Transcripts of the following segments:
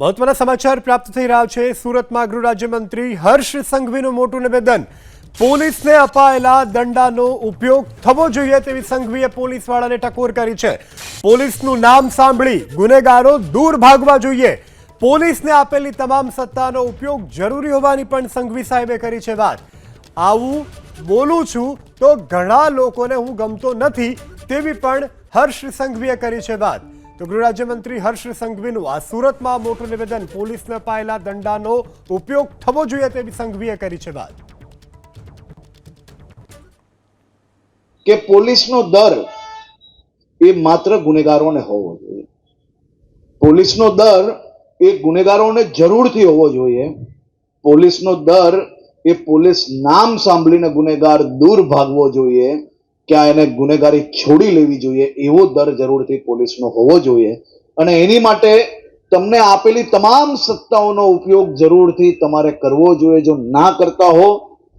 મહત્વના સમાચાર પ્રાપ્ત થઈ રહ્યા છે. સુરતમાં ગૃહ રાજ્યમંત્રી હર્ષ સંઘવીનું મોટું નિવેદન. પોલીસને અપાયેલા દંડાનો ઉપયોગ થવો જોઈએ તેવી સંઘવીએ પોલીસવાળાને ટકોર કરી છે. પોલીસનું નામ સાંભળી ગુનેગારો દૂર ભાગવા જોઈએ. પોલીસને આપેલી તમામ સત્તાનો ઉપયોગ જરૂરી હોવાની પણ સંઘવી સાહેબે કરી છે વાત. આવું બોલું છું તો ઘણા લોકોને હું ગમતો નથી તેવી પણ હર્ષ સંઘવીએ કરી છે વાત. તો ગૃહ હર્ષ સંઘવીનું આ સુરતમાં મોટું નિવેદન, પોલીસને અપાયેલા દંડાનો ઉપયોગ થવો જોઈએ તેવી સંઘવીએ કરી છે વાત. કે પોલીસનો દર એ માત્ર ગુનેગારોને હોવો જોઈએ. પોલીસનો દર એ ગુનેગારોને જરૂરથી હોવો જોઈએ. પોલીસનો દર એ પોલીસ નામ સાંભળીને ગુનેગાર દૂર ભાગવો જોઈએ. ક્યાં એને ગુનેગારી છોડી લેવી જોઈએ, એવો દર જરૂરથી પોલીસનો હોવો જોઈએ. અને એની માટે તમને આપેલી તમામ સત્તાઓનો ઉપયોગ જરૂરથી તમારે કરવો જોઈએ. જો ના કરતા હો,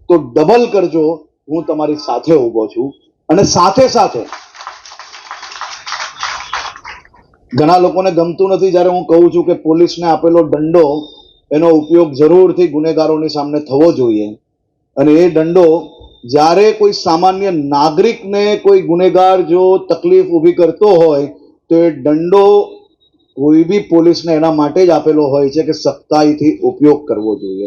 તો ડબલ કરજો. હું તમારી સાથે ઊભો છું. અને સાથે સાથે ઘણા લોકોને ગમતું નથી જ્યારે હું કહું છું કે પોલીસને આપેલો દંડો એનો ઉપયોગ જરૂરથી ગુનેગારોની સામે થવો જોઈએ. અને એ દંડો જ્યારે કોઈ સામાન્ય નાગરિકને કોઈ ગુનેગાર જો તકલીફ ઊભી કરતો હોય, તો એ દંડો કોઈ બી પોલીસને એના માટે જ આપેલો હોય છે કે સખ્તાઈથી ઉપયોગ કરવો જોઈએ.